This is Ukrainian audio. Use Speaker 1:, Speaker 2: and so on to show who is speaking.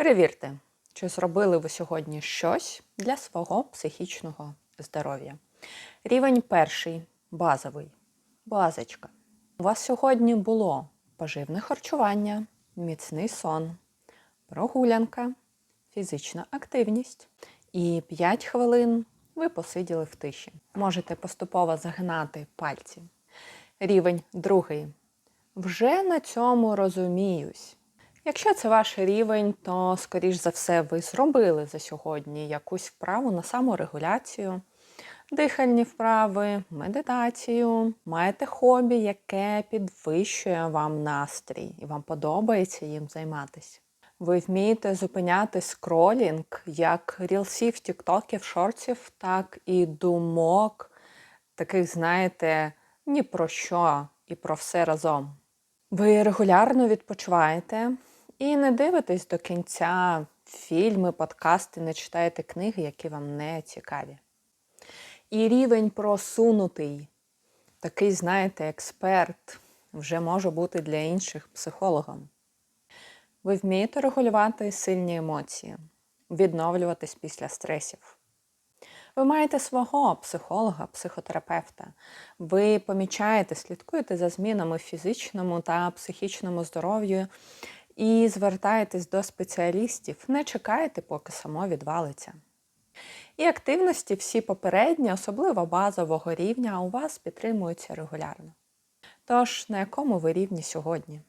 Speaker 1: Перевірте, чи зробили ви сьогодні щось для свого психічного здоров'я. Рівень перший базовий. Базочка. У вас сьогодні було поживне харчування, міцний сон, прогулянка, фізична активність. І 5 хвилин ви посиділи в тиші. Можете поступово загинати пальці. Рівень другий. Вже на цьому розуміюсь. Якщо це ваш рівень, то, скоріш за все, ви зробили за сьогодні якусь вправу на саморегуляцію, дихальні вправи, медитацію, маєте хобі, яке підвищує вам настрій, і вам подобається їм займатися. Ви вмієте зупиняти скролінг як рілсів, тіктоків, шортів, так і думок, таких, знаєте, ні про що і про все разом. Ви регулярно відпочиваєте і не дивитесь до кінця фільми, подкасти, не читаєте книги, які вам не цікаві. І рівень просунутий, такий, знаєте, експерт, вже може бути для інших психологом. Ви вмієте регулювати сильні емоції, відновлюватись після стресів. Ви маєте свого психолога, психотерапевта. Ви помічаєте, слідкуєте за змінами в фізичному та психічному здоров'ю і звертаєтесь до спеціалістів, не чекаєте, поки само відвалиться. І активності всі попередні, особливо базового рівня, у вас підтримуються регулярно. Тож, на якому ви рівні сьогодні?